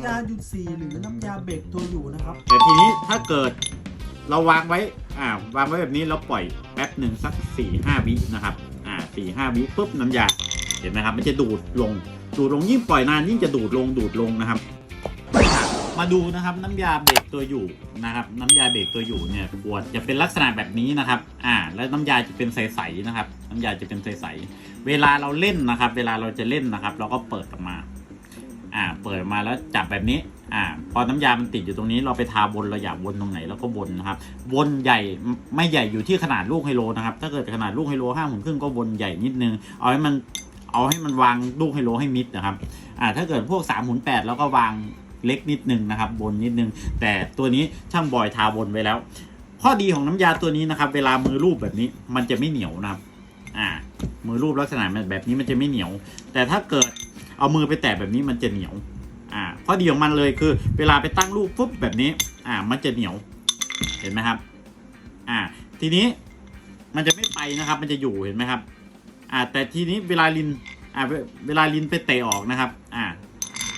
ำยาหยุดสีหรือน้ำยาเบรกตัวอยู่นะครับ แต่ทีนี้ถ้าเกิดเราวางไว้ อ่าวางไว้แบบนี้เราปล่อยแป๊บหนึ่งสัก4ี่ห้าวินะครับ อ่าสี่ห้าวิปุ๊บน้ำยา เห็นไหมครับ มันจะดูดลง ดูดลงยิ่งปล่อยนานยิ่งจะดูดลงดูดลงนะครับ มาดูนะครับน้ำยาเบรกตัวอยู่นะครับ น้ำยาเบรกตัวอยู่เนี่ยขวดจะเป็นลักษณะแบบนี้นะครับ อ่า แล้วน้ำยาจะเป็นใสๆนะครับ น้ำยาจะเป็นใสๆเวลาเราเล่นนะครับ เวลาเราจะเล่นนะครับ เราก็เปิดออกมา อ่า เปิดมาแล้วจับแบบนี้ อ่า พอน้ำยามันติดอยู่ตรงนี้ เราไปทาบนเราอยากวนตรงไหนเราก็วนนะครับวนใหญ่ไม่ใหญ่อยู่ที่ขนาดลูกไฮโลนะครับ ถ้าเกิดขนาดลูกไฮโลห้าหมุนครึ่งก็วนใหญ่นิดนึง เอาให้มันเอาให้มันวางลูกไฮโลให้มิดนะครับ อ่า ถ้าเกิดพวก3ามหมุนแปดแล้วก็วางเล็กนิดนึงนะครับ บนนิดนึง แต่ตัวนี้ช่างบอยทาบนไว้แล้ว ข้อดีของน้ำยาตัวนี้นะครับ เวลามือรูปแบบนี้ มันจะไม่เหนียวนะครับ อ่า มือรูปลักษณะแบบนี้มันจะไม่เหนียว แต่ถ้าเกิด เอามือไปแตะแบบนี้มันจะเหนียว อ่าข้อดีของมันเลยคือ เวลาไปตั้งรูปปุ๊บแบบนี้ อ่า มันจะเหนียว เห็นไหมครับ อ่า ทีนี้มันจะไม่ไปนะครับ มันจะอยู่เห็นไหมครับ อ่า แต่ทีนี้เวลาลิน อ่า เวลาลินไปเตะออกนะครับ อ่า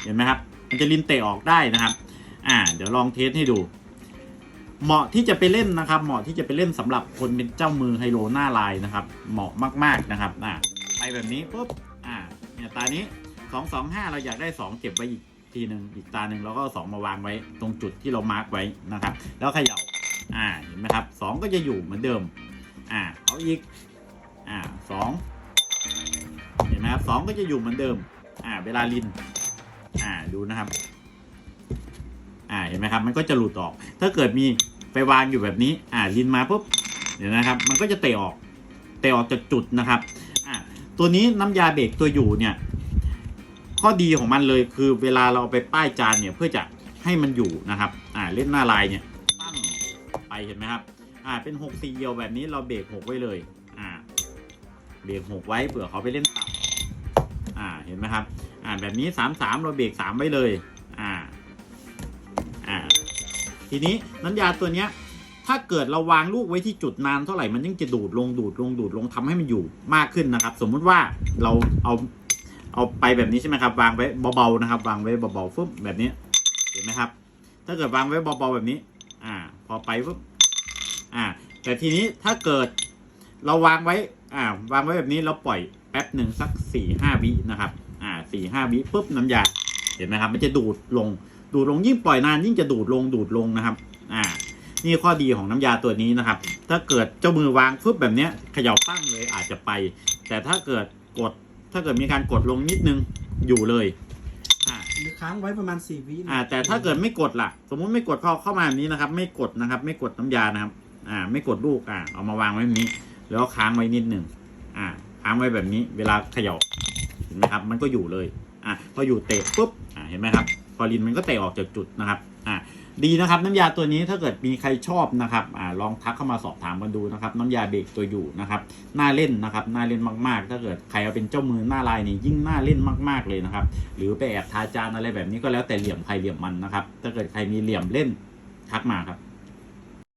เห็นไหมครับ มันจะลินเตะออกได้นะครับ อ่า เดี๋ยวลองเทสให้ดู เหมาะที่จะไปเล่นนะครับ เหมาะที่จะไปเล่นสำหรับคนเป็นเจ้ามือไฮโลหน้าลายนะครับ เหมาะมากๆนะครับ อ่า ไปแบบนี้ปุ๊บ อ่า เนี่ยตานี้ สองสองห้าเราอยากได้สองเก็บไว้อีกทีหนึ่งอีกตาหนึ่งเราก็สองมาวางไว้ตรงจุดที่เรามาร์กไว้นะครับ แล้วเขย่าอ่าเห็นไหมครับสองก็จะอยู่เหมือนเดิม อ่าเอาอีกอ่าสองเห็นไหมครับสองก็จะอยู่เหมือนเดิม อ่า เวลาลิน อ่าดูนะครับ อ่าเห็นไหมครับ มันก็จะหลุดออก ถ้าเกิดมีไปวางอยู่แบบนี้ อ่าลินมาปุ๊บเดี๋ยวนะครับ มันก็จะเตะออกเตะออกจากจุดนะครับ อ่าตัวนี้น้ำยาเบรกตัวอยู่เนี่ย ข้อดีของมันเลยคือเวลาเราเอาไปป้ายจานเนี่ยเพื่อจะให้มันอยู่นะครับ อ่าเล่นหน้าลายเนี่ยตั้งไปเห็นไหมครับ อ่าเป็นหกสี่เอียวแบบนี้เราเบรกหกไว้เลย อ่า เบรกหกไว้เผื่อเขาไปเล่นต่ำอ่าเห็นไหมครับ อ่าแบบนี้สามสามเราเบรกสามไว้เลย อ่า อ่า ทีนี้น้ำยาตัวเนี้ย ถ้าเกิดเราวางลูกไว้ที่จุดนานเท่าไหร่มันยิ่งจะดูดลงดูดลงดูดลงทำให้มันอยู่มากขึ้นนะครับ สมมุติว่าเราเอา เอาไปแบบนี้ใช่ไหมครับวางไว้เบาๆนะครับ วางไว้เบาๆฟึบแบบนี้เห็นไหมครับ ถ้าเกิดวางไว้เบาๆแบบนี้ อ่า พอไปปุ๊บอ่า แต่ทีนี้ถ้าเกิดเราวางไว้ อ่า วางไว้แบบนี้เราปล่อยแป๊บหนึ่งสักสี่ห้าวินะครับ อ่าสี่ห้าวิปุ๊บน้ำยาเห็นไหมครับ มันจะดูดลง ดูดลงยิ่งปล่อยนานยิ่งจะดูดลงดูดลงนะครับ อ่า นี่ข้อดีของน้ำยาตัวนี้นะครับ ถ้าเกิดเจ้ามือวางปุ๊บแบบเนี้ยเขย่าปั้งเลยอาจจะไป แต่ถ้าเกิดกด ถ้าเกิดมีการกดลงนิดนึงอยู่เลยอ่าหรือค้างไว้ประมาณ4วินะอ่า แต่ถ้าเกิดไม่กดล่ะ สมมุติไม่กดพอเข้ามาแบบนี้นะครับ ไม่กดนะครับ ไม่กดน้ำยานะครับ อ่า ไม่กดลูกอ่าเอามาวางไว้แบบนี้ แล้วค้างไว้นิดหนึ่งอ่า ค้างไว้แบบนี้ เวลาเขย่าเห็นไหมครับ มันก็อยู่เลย อะพออยู่เตะปุ๊บอ่าเห็นไหมครับพอลินมันก็เตะออกจากจุดนะครับ อ่า ดีนะครับน้ำยาตัวนี้ถ้าเกิดมีใครชอบนะครับอลองทักเข้ามาสอบถามกันดูนะครับ น้ำยาเบรกตัวอยู่นะครับน่าเล่นนะครับน่าเล่นมากๆ ถ้าเกิดใครเอาเป็นเจ้ามือหน้าลายนี่ยิ่งน่าเล่นมาก ๆเลยนะครับ หรือไปแอบทาจานอะไรแบบนี้ก็แล้วแต่เหลี่ยมใครเหลี่ยมมันนะครับ ถ้าเกิดใครมีเหลี่ยมเล่นทักมาครับ